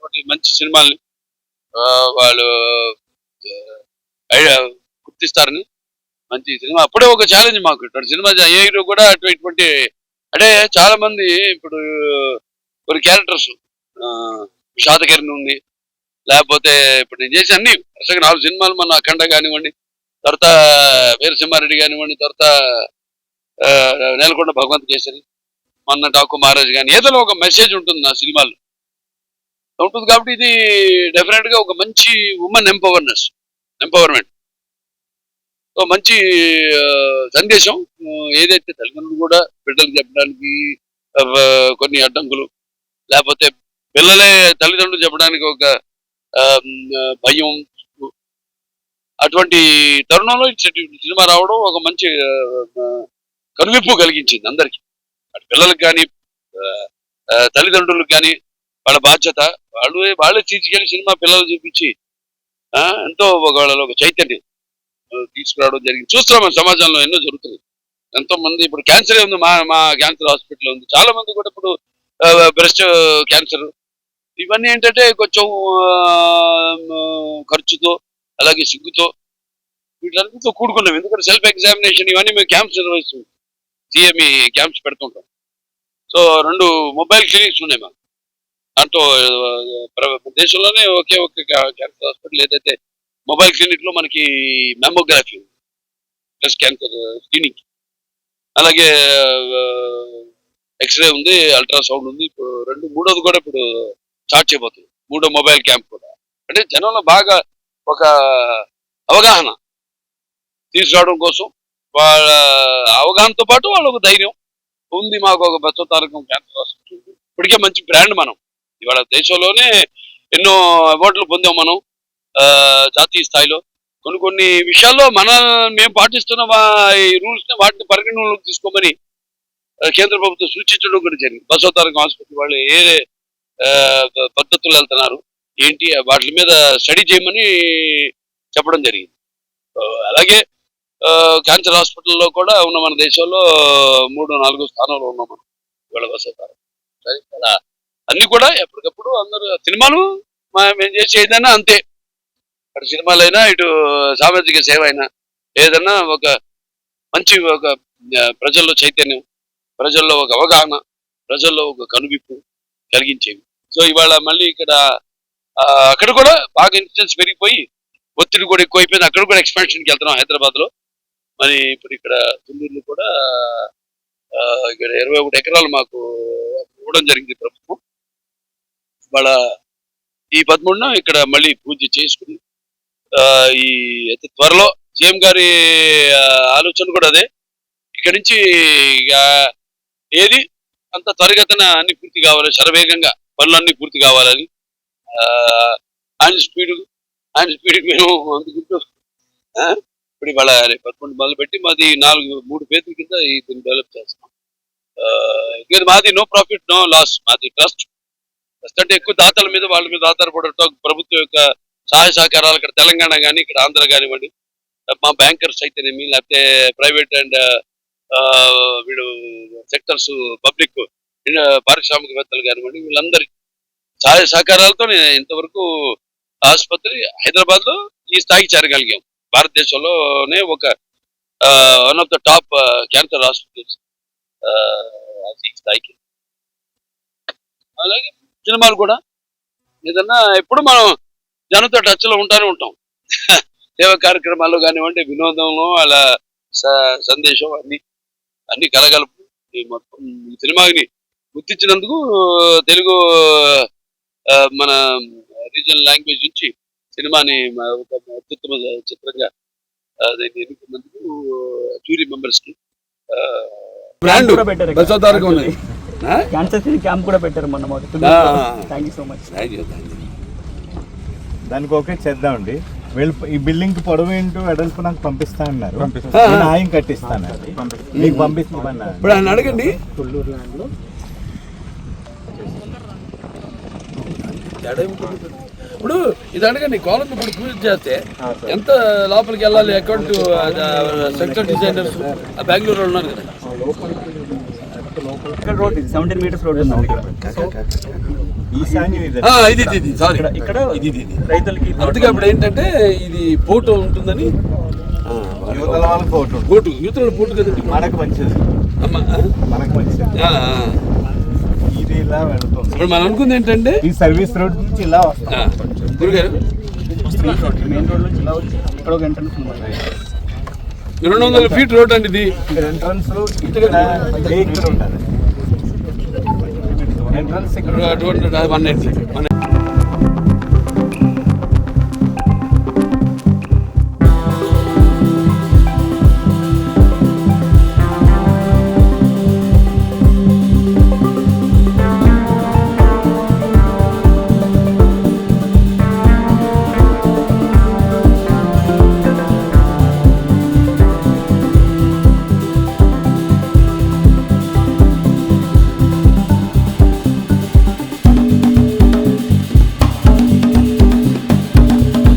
ఉన్నటువంటి మంచి సినిమాల్ని వాళ్ళు ఐడియా గుర్తిస్తారని మంచి సినిమా. అప్పుడే ఒక ఛాలెంజ్ మాకు. ఇక్కడ సినిమా ఏ హీరో కూడా అటువంటి అంటే చాలా మంది ఇప్పుడు కొన్ని క్యారెక్టర్స్ శాతకర్ణి ఉంది. లేకపోతే ఇప్పుడు నేను చేసి అన్ని వరుసగా నాలుగు సినిమాలు మన అఖండ కానివ్వండి తర్వాత వీరసింహారెడ్డి కానివ్వండి తర్వాత ఆ, నేలకొండ భగవంత్ కేసరి మొన్న డాకు మహారాజ్ కానీ ఏదో ఒక మెసేజ్ ఉంటుంది నా సినిమాలు ఉంటుంది కాబట్టి ఇది డెఫినెట్గా ఒక మంచి ఉమెన్ ఎంపవర్నెస్ ఎంపవర్మెంట్ సో మంచి సందేశం. ఏదైతే తల్లిదండ్రులు కూడా బిడ్డలు చెప్పడానికి కొన్ని అడ్డంకులు లేకపోతే పిల్లలే తల్లిదండ్రులు చెప్పడానికి ఒక భయం అటువంటి తరుణంలో సినిమా రావడం ఒక మంచి కనువిప్పు కలిగించింది అందరికి. పిల్లలకు కానీ తల్లిదండ్రులకు కానీ వాళ్ళ బాధ్యత. వాళ్ళు వాళ్ళే తీసుకెళ్ళి సినిమా పిల్లలు చూపించి ఆ, ఎంతో ఒక వాళ్ళలో ఒక చైతన్యం తీసుకురావడం జరిగింది. చూస్తున్నాం మన సమాజంలో ఎన్నో జరుగుతుంది ఎంతో మంది ఇప్పుడు క్యాన్సర్ ఉంది మా మా క్యాన్సర్ హాస్పిటల్ ఉంది. చాలా మంది కూడా ఇప్పుడు బ్రెస్ట్ క్యాన్సర్ ఇవన్నీ ఏంటంటే కొంచెం ఖర్చుతో అలాగే సిగ్గుతో వీటిలన్నిటితో కూడుకున్నాం. ఎందుకంటే సెల్ఫ్ ఎగ్జామినేషన్ ఇవన్నీ మేము క్యాంప్స్ నిర్వహిస్తున్నాం. సిఎంఈ క్యాంప్స్ పెడుతుంటాం. సో రెండు మొబైల్ క్లినిక్స్ ఉన్నాయి మాకు. దాంట్లో దేశంలోనే ఒకే ఒక క్యాన్సర్ హాస్పిటల్ ఏదైతే మొబైల్ క్లినిక్లో మనకి మెమోగ్రఫీ బ్రెస్ట్ క్యాన్సర్ స్క్రీనింగ్. అలాగే ఎక్స్రే ఉంది అల్ట్రాసౌండ్ ఉంది ఇప్పుడు రెండు మూడోది కూడా ఇప్పుడు స్టార్ట్ చేయబోతుంది. మూడో మొబైల్ క్యాంప్ కూడా. అంటే జనంలో బాగా ఒక అవగాహన తీసుకురావడం కోసం వాళ్ళ అవగాహనతో పాటు వాళ్ళకు ధైర్యం. ఉంది మాకు ఒక బచ్చ తారకం క్యాన్సర్ హాస్పిటల్ ఇప్పటికే మంచి బ్రాండ్ మనం. ఇవాళ దేశంలోనే ఎన్నో అవార్డులు పొందాం మనం ఆ, జాతీయ స్థాయిలో. కొన్ని కొన్ని విషయాల్లో మన మేము పాటిస్తున్న ఈ రూల్స్ వాటిని పరిగణలోకి తీసుకోమని కేంద్ర ప్రభుత్వం సూచించడం కూడా జరిగింది. బసవతారకం హాస్పిటల్ వాళ్ళు ఏ పద్ధతులు వెళ్తున్నారు ఏంటి వాటి మీద స్టడీ చేయమని చెప్పడం జరిగింది. అలాగే క్యాన్సర్ హాస్పిటల్లో కూడా ఉన్న మన దేశంలో మూడు నాలుగు స్థానంలో ఉన్నాం మనం ఇవాళ బసవతారకం సరే అన్ని కూడా ఎప్పటికప్పుడు అందరూ సినిమాలు మేము చేసే ఏదైనా అంతే. అటు సినిమాలైనా ఇటు సామాజిక సేవ అయినా ఏదైనా ఒక మంచి ఒక ప్రజల్లో చైతన్యం ప్రజల్లో ఒక అవగాహన ప్రజల్లో ఒక కనువిప్పు కలిగించేవి. సో ఇవాళ మళ్ళీ ఇక్కడ అక్కడ కూడా బాగా ఇన్సిడెన్స్ పెరిగిపోయి ఒత్తిడి కూడా ఎక్కువైపోయింది. అక్కడ కూడా ఎక్స్పాన్షన్కి వెళ్తున్నాం హైదరాబాద్లో మరి ఇప్పుడు ఇక్కడ తుళ్ళూరులో కూడా ఇక్కడ ఇరవై ఒకటి ఎకరాలు మాకు ఇవ్వడం జరిగింది ప్రభుత్వం. వాళ్ళ ఈ పదమూడున ఇక్కడ మళ్ళీ పూజ చేసుకుని ఆ, ఈ అతి త్వరలో సీఎం గారి ఆలోచన కూడా అదే. ఇక్కడ నుంచి ఇక ఏది అంత త్వరగతన అన్ని పూర్తి కావాలి శరవేగంగా పనులన్నీ పూర్తి కావాలని ఆ, ఆయన స్పీడ్ ఆయన స్పీడ్ మేము అందుకుంటూ ఆ, ఇప్పుడు ఇవాళ పదకొండు మొదలు పెట్టి మాది నాలుగు మూడు పేర్ల కింద ఈ దీన్ని డెవలప్ చేస్తాం. ఆ, ఇది మాది నో ప్రాఫిట్ నో లాస్ మాది ట్రస్ట్ అంటే ఎక్కువ దాతల మీద వాళ్ళ మీద ఆధారపడటం ప్రభుత్వం యొక్క సహాయ సహకారాలు ఇక్కడ తెలంగాణ కానీ ఇక్కడ ఆంధ్ర కానివ్వండి మా బ్యాంకర్స్ అయితేనేమి లేకపోతే ప్రైవేట్ అండ్ వీడు సెక్టర్స్ పబ్లిక్ పారిశ్రామికవేత్తలు కానివ్వండి వీళ్ళందరి సహాయ సహకారాలతో నేను ఇంతవరకు ఆసుపత్రి హైదరాబాద్లో ఈ స్థాయికి చేరగలిగాం. భారతదేశంలోనే ఒక one of the top cancer hospitals ఈ స్థాయికి. అలాగే సినిమాలు కూడా. ఏదన్నా ఎప్పుడు మనం జనంతో టచ్లో ఉంటానే ఉంటాం. సేవా కార్యక్రమాల్లో కానివ్వండి వినోదంలో అలా సందేశం అన్ని అన్ని కలగలుపు ఈ మొత్తం ఈ సినిమాని గుర్తించినందుకు తెలుగు మన రీజనల్ లాంగ్వేజ్ నుంచి సినిమాని ఒక అత్యుత్తమ చిత్రంగా దీన్ని ఎన్నుకున్నందుకు జూరీ మెంబర్స్కి బ్రాండ్ క్యాన్సర్ క్యాంప్ కూడా పెట్టారు మొన్న. Thank you so much thank you thank you దానికి ఓకే చేద్దామండి. వీళ్ళు ఈ బిల్డింగ్కి పొడవు ఏంటో వెడల్పు నాకు పంపిస్తా అన్నారు. ఆయన కట్టిస్తాను మీకు పంపిస్తామన్నా. ఇప్పుడు ఆయన అడగండి. తేడా ఏముంటుంది? ఇప్పుడు ఇది అడగండి కాలం ఇప్పుడు పూజ చేస్తే ఎంత లోపలికి వెళ్ళాలి అకౌంట్ సెక్టర్ డిజైనర్స్ బెంగళూరు ఉన్నారు కదా. ఇక్కడ రోడ్ ఇది సెవెంటీన్ మీటర్స్ రోడ్ ఉంది ఇది ఆ, ఇది ఇది, సారీ ఇక్కడ ఇక్కడ ఇది రైతులకి అందుకే అప్పుడు ఏంటంటే ఇది పోటు ఉంటుందని ఆ, యువతల ఒకటి ఉంటుంది. పోటు యువతల పోటు కదండి. మనకు మంచిది. మనకు మంచిది. ఇది ఇలా వెళ్తుంది. ఇప్పుడు మనం అనుకుంది ఏంటంటే ఈ సర్వీస్ రోడ్ నుంచి ఇలా వస్తాం. గురుగారు? మెయిన్ రోడ్ మెయిన్ రోడ్ నుంచి ఇలా వచ్చి ఇక్కడ ఒక ఎంట్రన్స్ ఉంది రెండు వందల ఫీట్ రోడ్ అండి ఇది. ఎంట్రన్స్ ఎంట్రన్స్ ఇక్కడ టూ హండ్రెడ్ వన్ ఎయిటీ